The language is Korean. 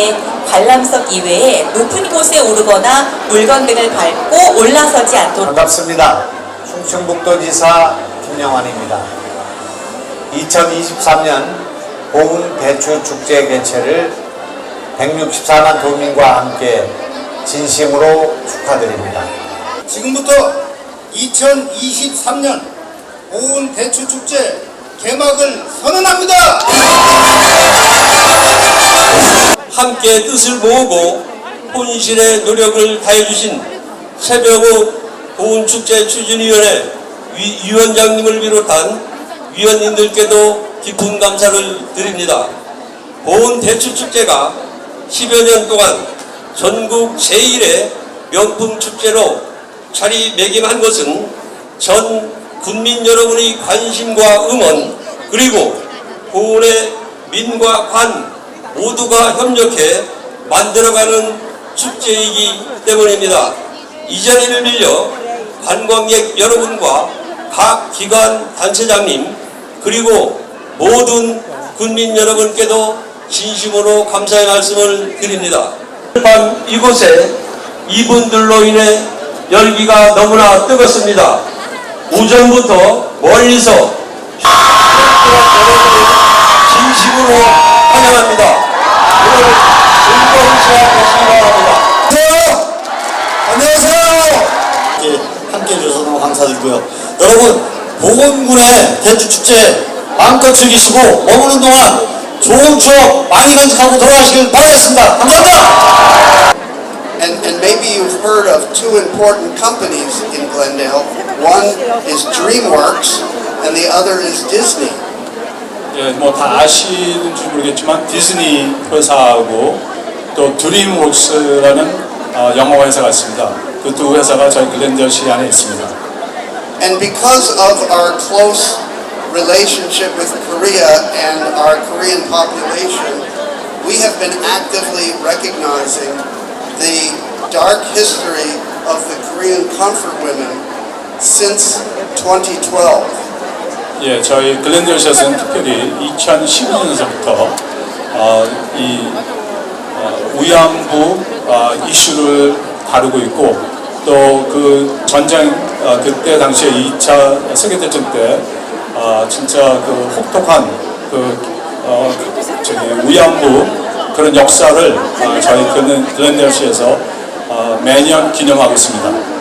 이게 관람석 이외에 높은 곳에 오르거나 물건 등을 밟고 올라서지 않도록 반갑습니다. 충청북도지사 김영환입니다. 2023년 보훈 대추 축제 개최를 164만 도민과 함께 진심으로 축하드립니다. 지금부터 2023년 보훈 대추 축제 개막을 선언합니다. 함께 뜻을 모으고 혼신의 노력을 다해주신 새벽의 보훈축제 추진위원회 위, 위원장님을 비롯한 위원님들께도 깊은 감사를 드립니다. 보훈 대추축제가 10여 년 동안 전국 제1의 명품 축제로 자리매김한 것은 전 국민 여러분의 관심과 응원 그리고 보훈의 민과 관 모두가 협력해 만들어가는 축제이기 때문입니다. 이 자리를 빌려 관광객 여러분과 각 기관 단체장님 그리고 모든 국민 여러분께도 진심으로 감사의 말씀을 드립니다. 밤 이곳에 이분들로 인해 열기가 너무나 뜨겁습니다. 오전부터 멀리서 함께 해주셔서 너무 감사드리고요. 여러분, 보건군의 대추축제 마음껏 즐기시고 머무는 동안 좋은 추억 많이 간직하고 돌아가시길 바라겠습니다. 감사합니다. And, and maybe you've heard of two important companies in Glendale. One is DreamWorks, and the other is Disney. 예, 뭐 다 아시는지 모르겠지만 디즈니 회사하고 또 드림웍스라는 어, 영어 회사가 있습니다. 그 두 회사가 저희 글렌델시 안에 있습니다. And because of our close relationship with Korea and our Korean population, we have been actively recognizing the dark history of the Korean comfort women since 2012. 예, 저희 글렌델시에서는 특별히 2012년서부터 어, 이 어, 위안부 어, 이슈를 다루고 있고 또 그 전쟁 어, 그때 당시에 2차 세계대전 때 어, 진짜 그 혹독한 그 어, 저기 위안부 그런 역사를 어, 저희 글렌델시에서 어, 매년 기념하고 있습니다.